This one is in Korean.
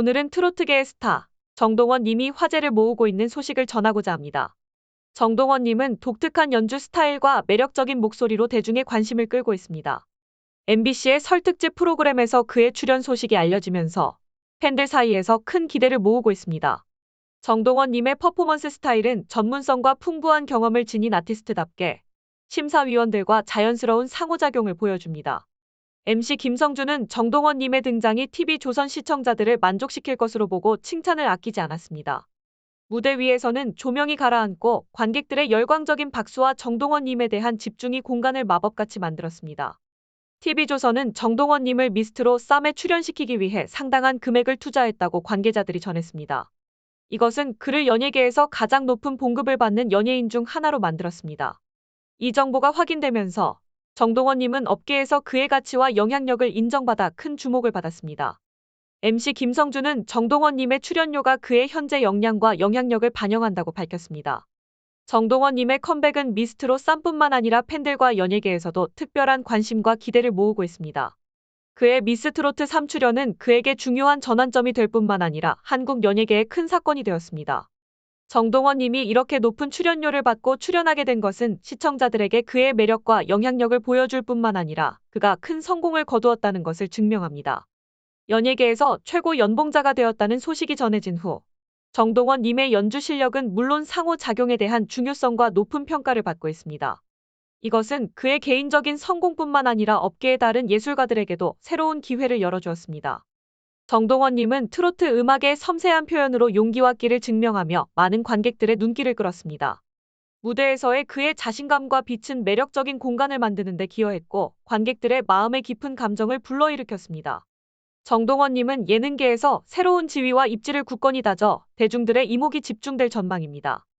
오늘은 트로트계의 스타 정동원 님이 화제를 모으고 있는 소식을 전하고자 합니다. 정동원 님은 독특한 연주 스타일과 매력적인 목소리로 대중의 관심을 끌고 있습니다. MBC의 설특집 프로그램에서 그의 출연 소식이 알려지면서 팬들 사이에서 큰 기대를 모으고 있습니다. 정동원 님의 퍼포먼스 스타일은 전문성과 풍부한 경험을 지닌 아티스트답게 심사위원들과 자연스러운 상호작용을 보여줍니다. MC 김성주는 정동원 님의 등장이 TV조선 시청자들을 만족시킬 것으로 보고 칭찬을 아끼지 않았습니다. 무대 위에서는 조명이 가라앉고 관객들의 열광적인 박수와 정동원 님에 대한 집중이 공간을 마법같이 만들었습니다. TV조선은 정동원 님을 미스트로 쌈에 출연시키기 위해 상당한 금액을 투자했다고 관계자들이 전했습니다. 이것은 그를 연예계에서 가장 높은 봉급을 받는 연예인 중 하나로 만들었습니다. 이 정보가 확인되면서 정동원 님은 업계에서 그의 가치와 영향력을 인정받아 큰 주목을 받았습니다. MC 김성주는 정동원 님의 출연료가 그의 현재 역량과 영향력을 반영한다고 밝혔습니다. 정동원 님의 컴백은 미스트로 쌈뿐만 아니라 팬들과 연예계에서도 특별한 관심과 기대를 모으고 있습니다. 그의 미스트로트 3출연은 그에게 중요한 전환점이 될 뿐만 아니라 한국 연예계에 큰 사건이 되었습니다. 정동원 님이 이렇게 높은 출연료를 받고 출연하게 된 것은 시청자들에게 그의 매력과 영향력을 보여줄 뿐만 아니라 그가 큰 성공을 거두었다는 것을 증명합니다. 연예계에서 최고 연봉자가 되었다는 소식이 전해진 후 정동원 님의 연주 실력은 물론 상호작용에 대한 중요성과 높은 평가를 받고 있습니다. 이것은 그의 개인적인 성공뿐만 아니라 업계의 다른 예술가들에게도 새로운 기회를 열어주었습니다. 정동원 님은 트로트 음악의 섬세한 표현으로 용기와 끼를 증명하며 많은 관객들의 눈길을 끌었습니다. 무대에서의 그의 자신감과 빛은 매력적인 공간을 만드는 데 기여했고 관객들의 마음의 깊은 감정을 불러일으켰습니다. 정동원 님은 예능계에서 새로운 지위와 입지를 굳건히 다져 대중들의 이목이 집중될 전망입니다.